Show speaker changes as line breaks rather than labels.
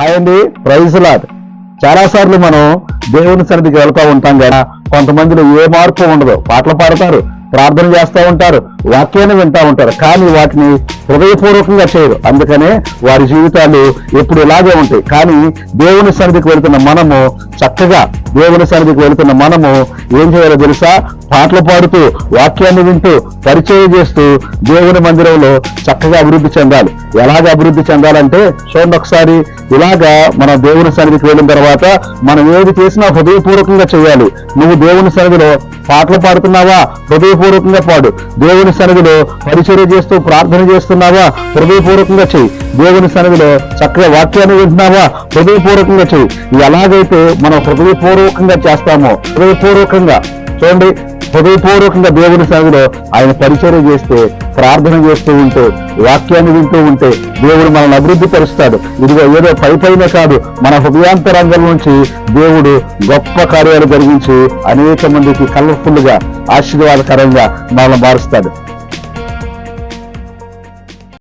Hi అండి praise lord. చాలా సార్లు మనం దేవుని సన్నిధికి వెళ్తూ ఉంటాం కదా కొంతమందిలో ఏ మార్పు ఉండదు. పాటలు పాడతారు ప్రార్థన చేస్తూ ఉంటారు వాక్యాన్ని వింటా ఉంటారు. కానీ వాటిని హృదయపూర్వకంగా చేయరు. అందుకనే వారి జీవితాలు ఎప్పుడు ఇలాగే ఉంటాయి. కానీ దేవుని సన్నిధికి వెళుతున్న మనము చక్కగా దేవుని సన్నిధికి వెళుతున్న మనము ఏం చేయాలో తెలుసా? పాటలు పాడుతూ వాక్యాన్ని వింటూ పరిచయం చేస్తూ దేవుని మందిరంలో చక్కగా అభివృద్ధి చెందాలి. ఎలాగ అభివృద్ధి చెందాలంటే చూడండి ఒకసారి. ఇలాగా మన దేవుని సన్నిధికి వెళ్ళిన తర్వాత మనం ఏది చేసినా హృదయపూర్వకంగా చేయాలి. నువ్వు దేవుని సన్నిధిలో పాటలు పాడుతున్నావా? హృదయపూర్వకంగా పాడు. దేవుని సన్నిధిలో పరిచర్య చేస్తూ ప్రార్థన చేస్తున్నావా? హృదయపూర్వకంగా చెయ్యి. దేవుని సన్నిధిలో చక్కగా వాక్యాన్ని వింటున్నావా? హృదయపూర్వకంగా చెయ్యి. ఎలాగైతే మనం హృదయపూర్వకంగా చేస్తామో హృదయపూర్వకంగా చూడండి హృదయపూర్వకంగా దేవుని సాగులో ఆయన పరిచయం చేస్తే ప్రార్థన చేస్తూ ఉంటే వాక్యాన్ని వింటూ ఉంటే దేవుడు మనల్ని అభివృద్ధి పరుస్తాడు. ఇదిగో ఏదో పై పైన కాదు మన హృదయాంతరంగం నుంచి దేవుడు గొప్ప కార్యాలు జరిగించి అనేక మందికి కలర్ఫుల్గా ఆశీర్వాదకరంగా మనల్ని మారుస్తాడు.